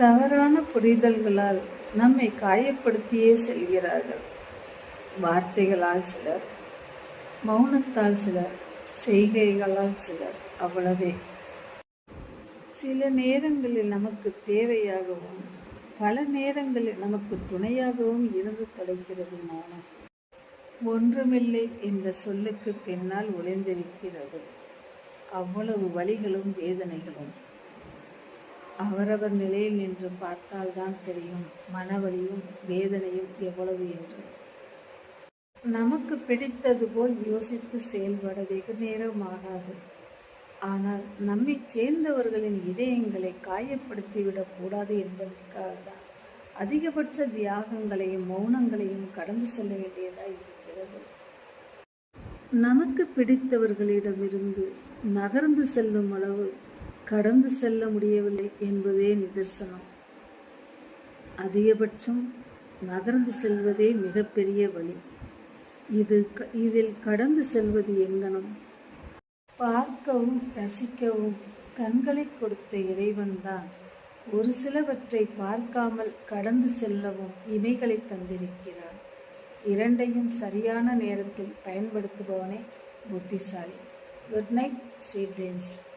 தவறான புரிதல்களால் நம்மை காயப்படுத்தியே செல்கிறார்கள். வார்த்தைகளால் சிலர் மௌனத்தால் சிலர் செய்கைகளால் சிலர் அவ்வளவே. சில நேரங்களில் நமக்கு தேவையாகவும் பல நேரங்களில் நமக்கு துணையாகவும் இருந்து தொலைக்கிறது மௌனம். ஒன்றுமில்லை என்ற சொல்லுக்கு பின்னால் ஒளிந்திருக்கிறது. அவ்வளவு வலிகளும் வேதனைகளும். அவரவர் நிலையில் நின்று பார்த்தால்தான் தெரியும் மனவழியும் வேதனையும் எவ்வளவு என்று. நமக்கு பிடித்தது போல் யோசித்து செயல்பட வெகு நேரம் ஆகாது. ஆனால் நம்மை சேர்ந்தவர்களின் இதயங்களை காயப்படுத்திவிடக் கூடாது என்பதற்காக தான் அதிகபட்ச தியாகங்களையும் மௌனங்களையும் கடந்து செல்ல வேண்டியதாக இருக்கிறது. நமக்கு பிடித்தவர்களிடமிருந்து நகர்ந்து செல்லும் அளவு கடந்து செல்ல முடியவில்லை என்பதே நிதர்சனம். அதிகபட்சம் நகர்ந்து செல்வதே மிகப்பெரிய வழி. இது க- இதில் கடந்து செல்வது எங்கனம்? பார்க்கவும் ரசிக்கவும் கண்களை கொடுத்த இறைவன்தான் ஒரு சிலவற்றை பார்க்காமல் கடந்து செல்லவும் இமைகளை தந்திருக்கிறார் இரண்டையும் சரியான நேரத்தில் பயன்படுத்துபவனே புத்திசாலி. Good night sweet dreams.